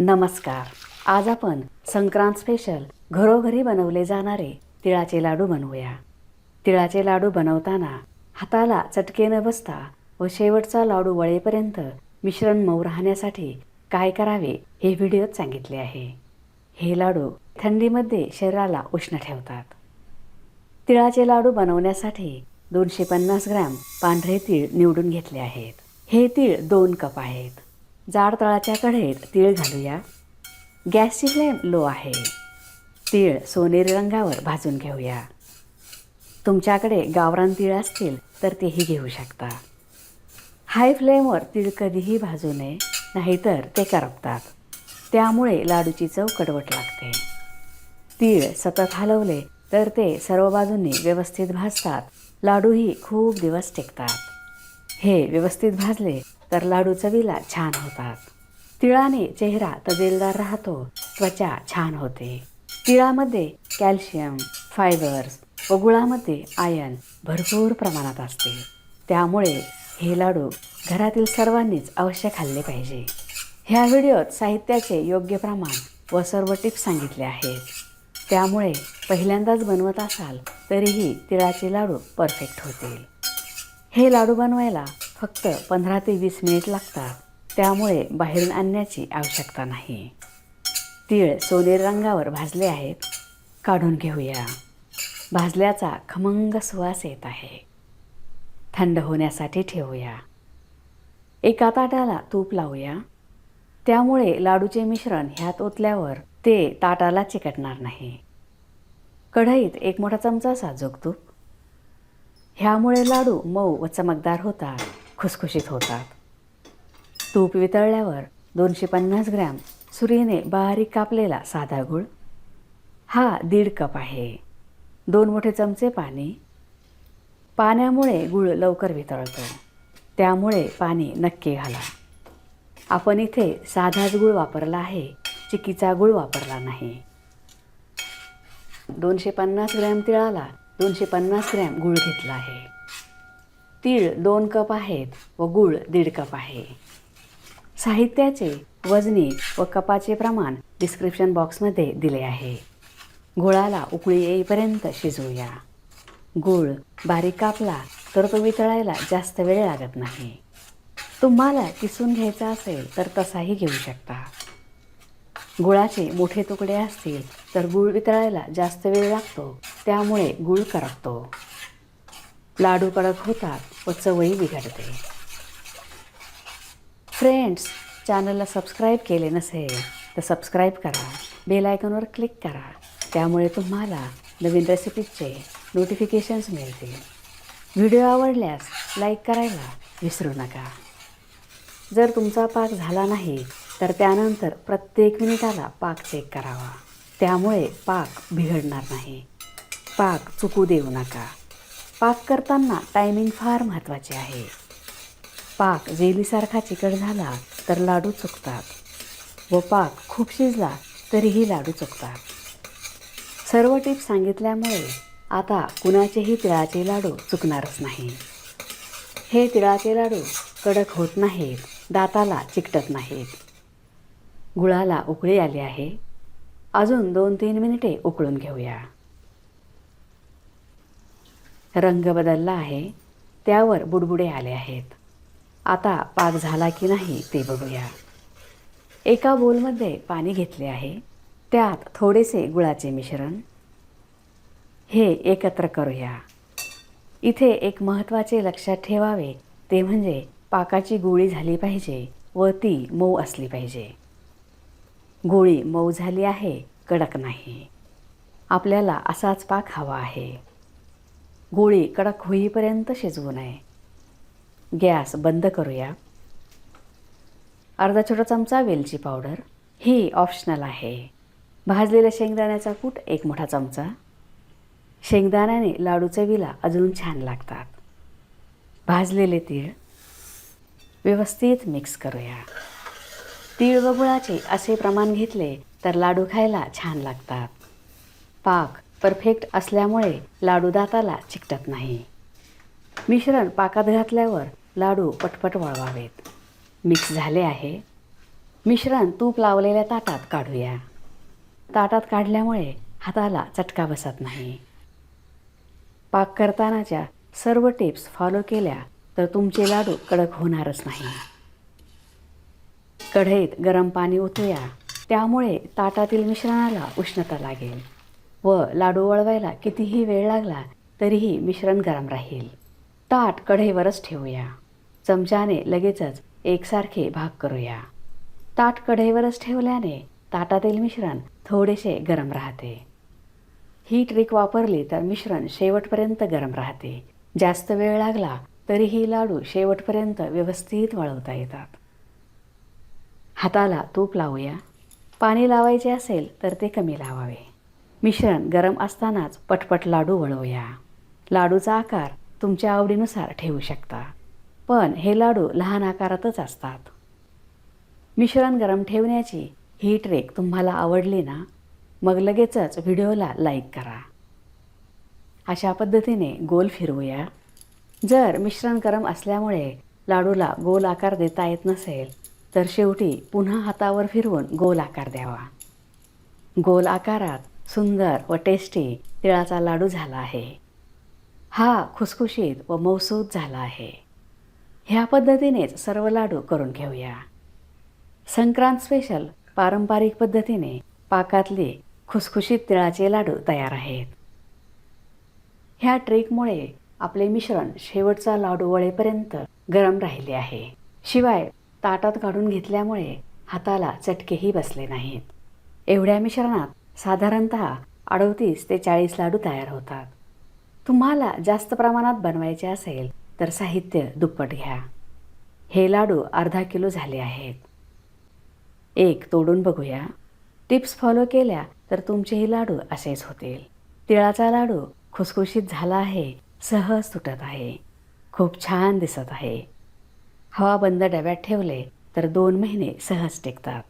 नमस्कार. आज आपण संक्रांत स्पेशल घरोघरी बनवले जाणारे तिळाचे लाडू बनवूया. तिळाचे लाडू बनवताना हाताला चटके न बसता व शेवटचा लाडू वळेपर्यंत मिश्रण मऊ राहण्यासाठी काय करावे हे व्हिडिओत सांगितले आहे. हे लाडू थंडीमध्ये शरीराला उष्ण ठेवतात. तिळाचे लाडू बनवण्यासाठी दोनशे पन्नास ग्रॅम पांढरे तीळ निवडून घेतले आहेत. हे तीळ दोन कप आहेत. जाड तळाच्या कढईत तीळ घालूया. गॅसची फ्लेम लो आहे. तीळ सोनेरी रंगावर भाजून घेऊया. तुमच्याकडे गावरान तीळ असतील तर तेही घेऊ शकता. हाय फ्लेमवर तीळ कधीही भाजू नये नाहीतर ते करपतात. त्यामुळे लाडूची चव कडवट लागते. तीळ सतत हलवले तर ते सर्व बाजूंनी व्यवस्थित भाजतात. लाडूही खूप दिवस टिकतात. हे व्यवस्थित भाजले तर लाडू चवीला छान होतात. तिळाने चेहरा तजेलदार राहतो त्वचा छान होते. तिळामध्ये कॅल्शियम फायबर्स व गुळामध्ये आयन भरपूर प्रमाणात असते. त्यामुळे हे लाडू घरातील सर्वांनीच अवश्य खाल्ले पाहिजे. ह्या व्हिडिओत साहित्याचे योग्य प्रमाण व सर्व टिप्स सांगितले आहेत. त्यामुळे पहिल्यांदाच बनवत असाल तरीही तिळाचे लाडू परफेक्ट होतील. हे लाडू बनवायला फक्त पंधरा ते वीस मिनिट लागतात. त्यामुळे बाहेरून आणण्याची आवश्यकता नाही. तीळ सोनेरी रंगावर भाजले आहेत. काढून घेऊया. भाजल्याचा खमंग सुवास येत आहे. थंड होण्यासाठी ठेवूया. एका ताटाला तूप लावूया. त्यामुळे लाडूचे मिश्रण ह्यात ओतल्यावर ते ताटाला चिकटणार नाही. कढईत एक मोठा चमचा साजूक तूप ह्यामुळे लाडू मऊ व चमकदार होतात. खुसखुशीत होतात. तूप वितळल्यावर दोनशे पन्नास ग्रॅम सुरीने बारीक कापलेला साधा गूळ हा दीड कप आहे. दोन मोठे चमचे पाणी. पाण्यामुळे गूळ लवकर वितळतो. त्यामुळे पाणी नक्की घाला. आपण इथे साधाच गूळ वापरला आहे चिकीचा गूळ वापरला नाही. दोनशे पन्नास ग्रॅम तिळाला दोनशे पन्नास ग्रॅम गूळ घेतला आहे. तीळ दोन कप आहेत व गूळ दीड कप आहे. साहित्याचे वजनी व कपाचे प्रमाण डिस्क्रिप्शन बॉक्समध्ये दिले आहे. गुळाला उकळी येईपर्यंत शिजवूया. गूळ बारीक कापला तर तो वितळायला जास्त वेळ लागत नाही. तुम्हाला किसून घ्यायचा असेल तर तसाही घेऊ शकता. गुळाचे मोठे तुकडे असतील तर गूळ वितळायला जास्त वेळ लागतो त्यामुळे गूळ करपतो. लाडू कडक होतात व चवही बिघडते. फ्रेंड्स चॅनलला सबस्क्राईब केले नसेल तर सबस्क्राईब करा. बेल आयकॉनवर क्लिक करा. त्यामुळे तुम्हाला नवीन रेसिपीजचे नोटिफिकेशन्स मिळतील. व्हिडिओ आवडल्यास लाईक करायला विसरू नका. जर तुमचा पाक झाला नाही तर त्यानंतर प्रत्येक मिनिटाला पाक चेक करावा. त्यामुळे पाक बिघडणार नाही. पाक चुकू देऊ नका. पाक करताना टायमिंग फार महत्त्वाचे आहे. पाक जेलीसारखा चिकट झाला तर लाडू चुकतात. व पाक खूप शिजला तरीही लाडू चुकतात. सर्व टिप्स सांगितल्यामुळे आता कुणाचेही तिळाचे लाडू चुकणारच नाही. हे तिळाचे लाडू कडक होत नाहीत दाताला चिकटत नाहीत. गुळाला उकळी आली आहे. अजून दोन तीन मिनिटे उकळून घेऊया. रंग बदलला आहे त्यावर बुडबुडे आले आहेत. आता पाक झाला की नाही ते बघूया. एका बोलमध्ये पाणी घेतले आहे त्यात थोडेसे गुळाचे मिश्रण. हे एकत्र करूया. इथे एक महत्त्वाचे लक्षात ठेवावे ते म्हणजे पाकाची गोळी झाली पाहिजे व ती मऊ असली पाहिजे. गोळी मऊ झाली आहे कडक नाही. आपल्याला असाच पाक हवा आहे. गोळी कडक होईपर्यंत शिजवू नये. गॅस बंद करूया. अर्धा छोटा चमचा वेलची पावडर. ही ऑप्शनल आहे. भाजलेल्या शेंगदाण्याचा कूट एक मोठा चमचा. शेंगदाण्याने लाडू चवीला अजून छान लागतात. भाजलेले तीळ व्यवस्थित मिक्स करूया. तीळ व गुळाचे असे प्रमाण घेतले तर लाडू खायला छान लागतात. पाक परफेक्ट असल्यामुळे लाडू दाताला चिकटत नाही. मिश्रण पाकात घातल्यावर लाडू पटपट वळवावेत. मिक्स झाले आहे. मिश्रण तूप लावलेल्या ताटात काढूया. ताटात काढल्यामुळे हाताला चटका बसत नाही. पाक करतानाच्या सर्व टिप्स फॉलो केल्या तर तुमचे लाडू कडक होणारच नाही. कढईत गरम पाणी ओतूया. त्यामुळे ताटातील मिश्रणाला उष्णता लागेल. व लाडू वळवायला कितीही वेळ लागला तरीही मिश्रण गरम राहील. ताट कढईवरच ठेवूया. चमच्याने लगेचच एकसारखे भाग करूया. ताट कढईवरच ठेवल्याने ताटातील मिश्रण थोडेसे गरम राहते. ही ट्रिक वापरली तर मिश्रण शेवटपर्यंत गरम राहते. जास्त वेळ लागला तरीही लाडू शेवटपर्यंत व्यवस्थित वळवता येतात. हाताला तूप लावूया. पाणी लावायचे असेल तर ते कमी लावावे. मिश्रण गरम असतानाच पटपट लाडू वळवूया. लाडूचा आकार तुमच्या आवडीनुसार ठेवू शकता. पण हे लाडू लहान आकारातच असतात. मिश्रण गरम ठेवण्याची ही ट्रेक तुम्हाला आवडली ना मग लगेचच व्हिडिओला लाईक करा. अशा पद्धतीने गोल फिरवूया. जर मिश्रण गरम असल्यामुळे लाडूला गोल आकार देता येत नसेल तर शेवटी पुन्हा हातावर फिरवून गोल आकार द्यावा. गोल आकारात सुंदर व टेस्टी तिळाचा लाडू झाला आहे. हा खुसखुशीत व मौसूद झाला आहे. ह्या पद्धतीनेच सर्व लाडू करून घेऊया. संक्रांत स्पेशल पारंपरिक पद्धतीने पाकातले खुसखुशीत तिळाचे लाडू तयार आहेत. ह्या ट्रेकमुळे आपले मिश्रण शेवटचा लाडू वळेपर्यंत गरम राहिले आहे. शिवाय ताटात काढून घेतल्यामुळे हाताला चटकेही बसले नाहीत. एवढ्या मिश्रणात साधारणत अडतीस ते चाळीस लाडू तयार होतात. तुम्हाला जास्त प्रमाणात बनवायचे असेल तर साहित्य दुप्पट घ्या. हे लाडू अर्धा किलो झाले आहेत. एक तोडून बघूया. टिप्स फॉलो केल्या तर तुमचेही लाडू असेच होतील. तिळाचा लाडू खुसखुशीत झाला आहे सहज तुटत आहे खूप छान दिसत आहे. हवा बंद डब्यात ठेवले तर दोन महिने सहज टिकतात.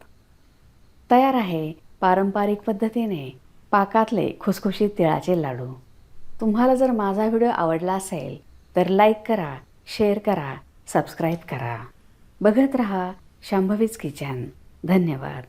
तयार आहे. पारंपरिक पद्धतीने पाकातले खुसखुशीत तिळाचे लाडू. तुम्हाला जर माझा व्हिडिओ आवडला असेल तर लाईक करा शेअर करा सबस्क्राईब करा. बघत रहा शांभवीच किचन. धन्यवाद.